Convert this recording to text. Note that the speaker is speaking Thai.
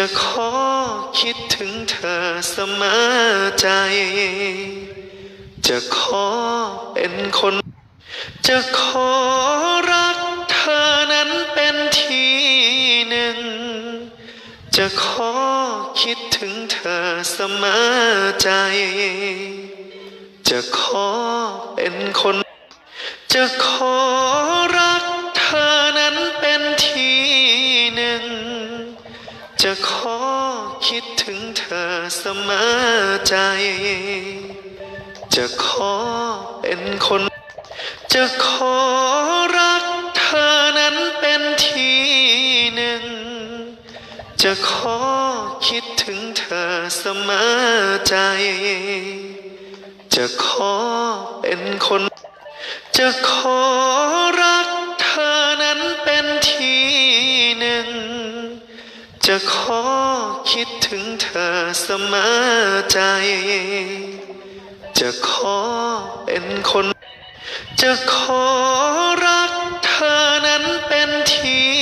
จะขอคิดถึงเธอเสมอใจ จะขอเป็นคน จะขอรักเธอนั้นเป็นทีหนึ่ง จะขอคิดถึงเธอเสมอใจ จะขอเป็นคน จะขอ จะขอคิดถึงเธอเสมอใจ จะขอเป็นคน จะขอรักเธอนั้นเป็นทีหนึ่ง จะขอคิดถึงเธอเสมอใจ จะขอเป็นคน จะขอรัก จะขอคิดถึงเธอเสมอใจ จะขอเป็นคน จะขอรัก